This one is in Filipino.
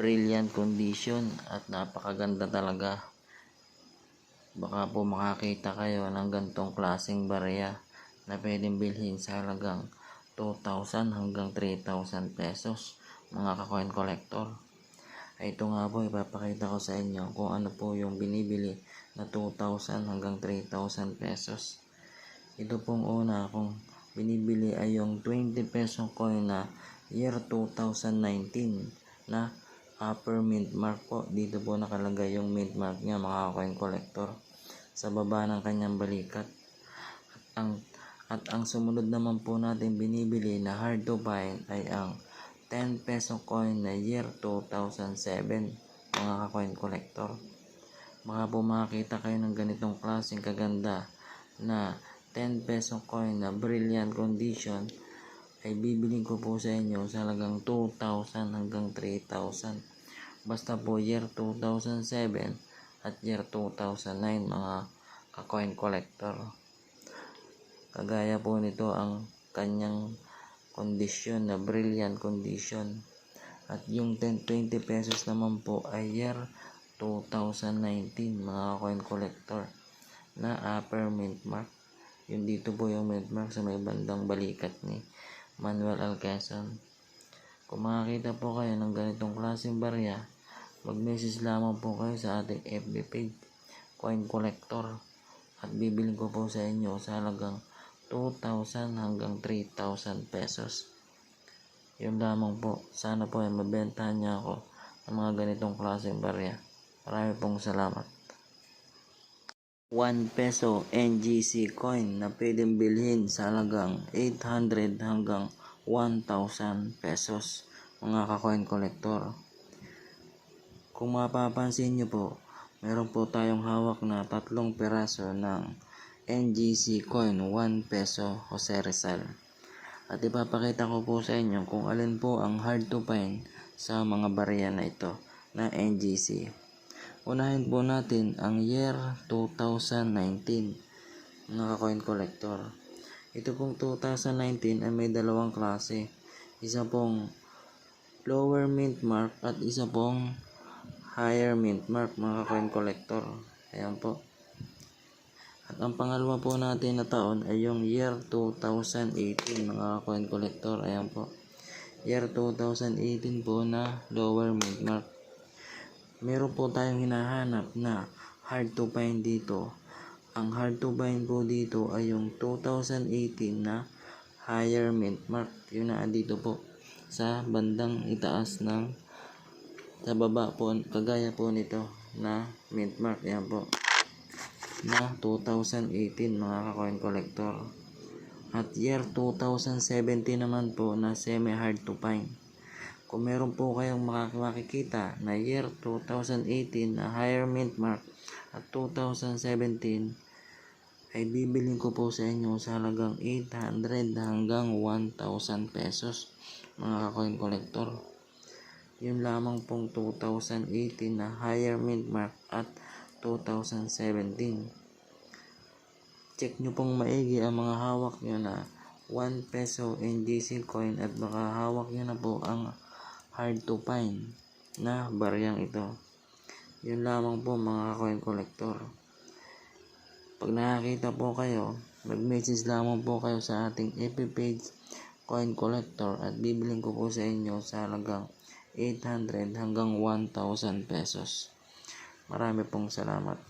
brilliant condition at napakaganda talaga. Baka po makakita kayo ng gantong klaseng barya na pwedeng bilhin sa halagang 2,000 hanggang 3,000 pesos mga kakoin collector. Ay ito nga po ipapakita ko sa inyo kung ano po yung binibili na 2,000 hanggang 3,000 pesos. Ito pong una kung binibili ay yung 20 peso coin na year 2019 na upper mint mark po. Dito po nakalagay yung mint mark niya mga coin collector sa baba ng kanyang balikat. At ang at ang sumunod naman po natin binibili na hard to find ay ang 10 peso coin na year 2007 mga ka-coin collector. Baka po makakita kayo ng ganitong klaseng kaganda na 10 peso coin na brilliant condition ay bibiling ko po sa inyo sa halagang 2,000 hanggang 3,000. Basta po year 2007 at year 2009 mga ka-coin collector. Kagaya po nito ang kanyang kondisyon na brilliant condition. At yung 10, 20 pesos naman po ay year 2019 mga coin collector na upper mint mark. Yung dito po yung mint mark sa may bandang balikat ni Manuel Alquezon. Kung makakita po kayo ng ganitong klaseng barya, mag-message lamang po kayo sa ating FB page, Coin Collector. At bibiling ko po sa inyo sa halagang 2,000 hanggang 3,000 pesos. Yun lamang po. Sana po ay mabentahan niya ako ng mga ganitong klaseng barya. Marami pong salamat. 1 peso NGC coin na pwedeng bilhin sa halagang 800 hanggang 1,000 pesos mga ka-coin collector. Kung mapapansin nyo po, meron po tayong hawak na tatlong peraso ng NGC coin 1 peso Jose Rizal. At ipapakita ko po sa inyo kung alin po ang hard to find sa mga barya na ito na NGC. Unahin po natin ang year 2019 mga coin collector. Ito pong 2019 ay may dalawang klase. Isa pong lower mint mark at isa pong higher mint mark mga coin collector. Ayan po. At ang pangalawa po natin na taon ay yung year 2018 mga coin collector. Ayan po. Year 2018 po na lower mint mark. Meron po tayong hinahanap na hard to find dito. Ang hard to find po dito ay yung 2018 na higher mint mark. Yun na dito po sa bandang itaas ng sa baba po kagaya po nito na mint mark. Ayan po na 2018 mga ka-coin collector. At year 2017 naman po na semi-hard to find. Kung meron po kayong makikita na year 2018 na higher mint mark at 2017 ay bibiling ko po sa inyo sa halagang 800 hanggang 1,000 pesos mga ka-coin collector. Yun lamang pong 2018 na higher mint mark at 2017. Check nyo pong maigi ang mga hawak nyo na 1 peso NGC coin at baka hawak nyo na po ang hard to find na baryang ito. Yun lamang po mga coin collector. Pag nakakita po kayo, mag-message lamang po kayo sa ating FB page coin collector at bibiling ko po sa inyo sa halagang 800 hanggang 1,000 pesos. Marami pong salamat.